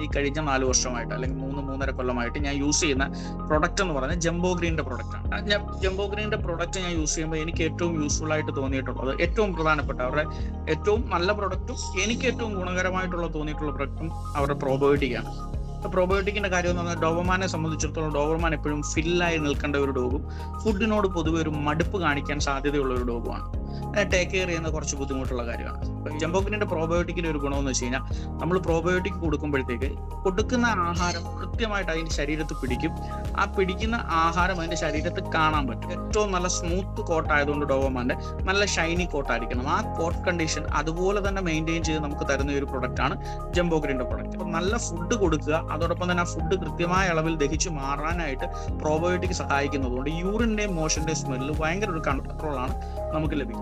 ഈ കഴിഞ്ഞ നാല് വർഷമായിട്ട് അല്ലെങ്കിൽ മൂന്ന് മൂന്നര കൊല്ലമായിട്ട് ഞാൻ യൂസ് ചെയ്യുന്ന പ്രൊഡക്റ്റ് എന്ന് പറഞ്ഞാൽ ജംബോ ഗ്രീന്റെ പ്രൊഡക്റ്റ് ആണ്. ഞാൻ ജംബോ ഗ്രീന്റെ പ്രൊഡക്റ്റ് ഞാൻ യൂസ് ചെയ്യുമ്പോൾ എനിക്ക് ഏറ്റവും യൂസ്ഫുൾ ആയിട്ട് തോന്നിയിട്ടുള്ളത് ഏറ്റവും പ്രധാനപ്പെട്ട അവരുടെ ഏറ്റവും നല്ല പ്രൊഡക്റ്റും എനിക്ക് ഏറ്റവും ഗുണകരമായിട്ടുള്ള തോന്നിയിട്ടുള്ള പ്രൊഡക്റ്റും അവരുടെ പ്രോബയോട്ടിക്കാണ് പ്രോബയോട്ടിക്കിന്റെ കാര്യം എന്ന് പറഞ്ഞാൽ ഡോവർമാനെ സംബന്ധിച്ചിടത്തോളം ഡോവർമാൻ എപ്പോഴും ഫില്ലായി നിൽക്കേണ്ട ഒരു ഡോഗും ഫുഡിനോട് പൊതുവെ ഒരു മടുപ്പ് കാണിക്കാൻ സാധ്യതയുള്ള ഒരു ഡോഗുമാണ്. ടേക്ക് കെയർ ചെയ്യുന്ന കുറച്ച് ബുദ്ധിമുട്ടുള്ള കാര്യമാണ്. ജംബോക്കിന്റെ പ്രോബയോട്ടിക്കിന്റെ ഒരു ഗുണമെന്ന് വെച്ച് കഴിഞ്ഞാൽ നമ്മൾ പ്രോബയോട്ടിക് കൊടുക്കുമ്പോഴത്തേക്ക് കൊടുക്കുന്ന ആഹാരം കൃത്യമായിട്ട് അതിന്റെ ശരീരത്തിൽ പിടിക്കും. ആ പിടിക്കുന്ന ആഹാരം അതിന്റെ ശരീരത്തിൽ കാണാൻ പറ്റും. ഏറ്റവും നല്ല സ്മൂത്ത് കോട്ട് ആയതുകൊണ്ട് ഡോവമാന്റെ നല്ല ഷൈനി കോട്ട് ആയിരിക്കണം. ആ കോട്ട് കണ്ടീഷൻ അതുപോലെ തന്നെ മെയിന്റെയിൻ ചെയ്ത് നമുക്ക് തരുന്ന ഒരു പ്രൊഡക്റ്റ് ആണ് ജംബോഗ്രീന്റെ പ്രൊഡക്റ്റ് അപ്പൊ നല്ല ഫുഡ് കൊടുക്കുക അതോടൊപ്പം തന്നെ ആ ഫുഡ് കൃത്യമായ അളവിൽ ദഹിച്ചു മാറാനായിട്ട് പ്രോബയോട്ടിക് സഹായിക്കുന്നതുകൊണ്ട് യൂറിന്റെയും മോഷന്റെയും സ്മെല്ല് ഭയങ്കര ഒരു കൺട്രോളാണ് നമുക്ക് ലഭിക്കുന്നത്.